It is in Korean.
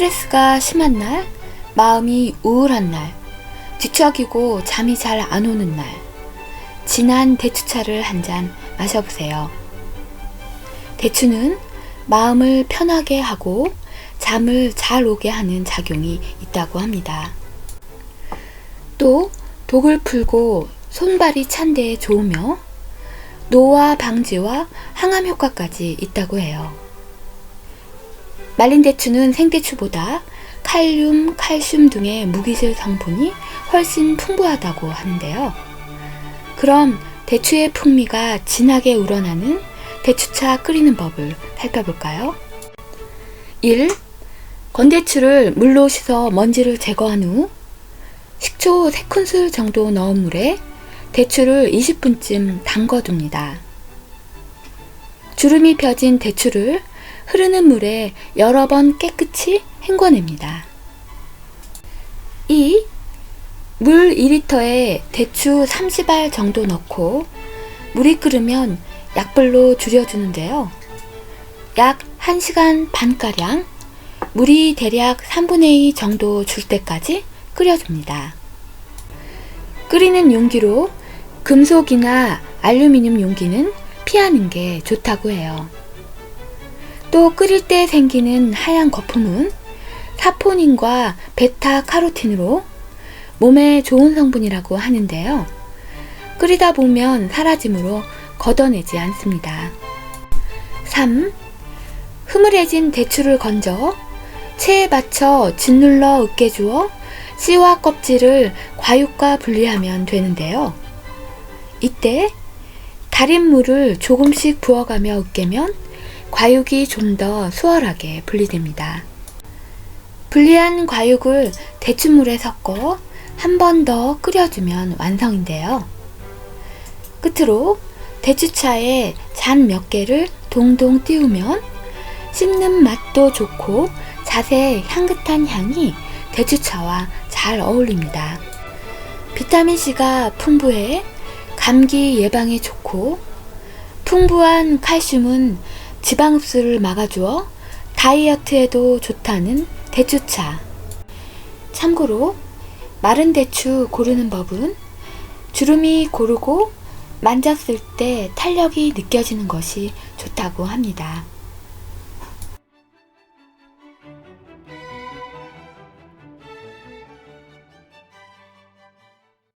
스트레스가 심한 날, 마음이 우울한 날, 뒤척이고 잠이 잘 안 오는 날, 진한 대추차를 한 잔 마셔보세요. 대추는 마음을 편하게 하고 잠을 잘 오게 하는 작용이 있다고 합니다. 또 독을 풀고 손발이 찬 데에 좋으며 노화 방지와 항암 효과까지 있다고 해요. 말린 대추는 생대추보다 칼륨, 칼슘 등의 무기질 성분이 훨씬 풍부하다고 하는데요. 그럼 대추의 풍미가 진하게 우러나는 대추차 끓이는 법을 살펴볼까요? 1. 건대추를 물로 씻어 먼지를 제거한 후 식초 3큰술 정도 넣은 물에 대추를 20분쯤 담궈둡니다. 주름이 펴진 대추를 흐르는 물에 여러 번 깨끗이 헹궈냅니다. 2. 물 2리터에 대추 30알 정도 넣고 물이 끓으면 약불로 줄여주는데요. 약 1시간 반가량 물이 대략 3분의 2 정도 줄 때까지 끓여줍니다. 끓이는 용기로 금속이나 알루미늄 용기는 피하는 게 좋다고 해요. 또 끓일 때 생기는 하얀 거품은 사포닌과 베타 카로틴으로 몸에 좋은 성분이라고 하는데요. 끓이다 보면 사라지므로 걷어내지 않습니다. 3. 흐물해진 대추를 건져 체에 받쳐 짓눌러 으깨주어 씨와 껍질을 과육과 분리하면 되는데요. 이때 달인 물을 조금씩 부어가며 으깨면 과육이 좀 더 수월하게 분리됩니다. 분리한 과육을 대추물에 섞어 한 번 더 끓여주면 완성인데요. 끝으로 대추차에 잔 몇 개를 동동 띄우면 씹는 맛도 좋고 자세 향긋한 향이 대추차와 잘 어울립니다. 비타민C가 풍부해 감기 예방에 좋고 풍부한 칼슘은 지방 흡수를 막아주어 다이어트에도 좋다는 대추차. 참고로 마른 대추 고르는 법은 주름이 고르고 만졌을 때 탄력이 느껴지는 것이 좋다고 합니다.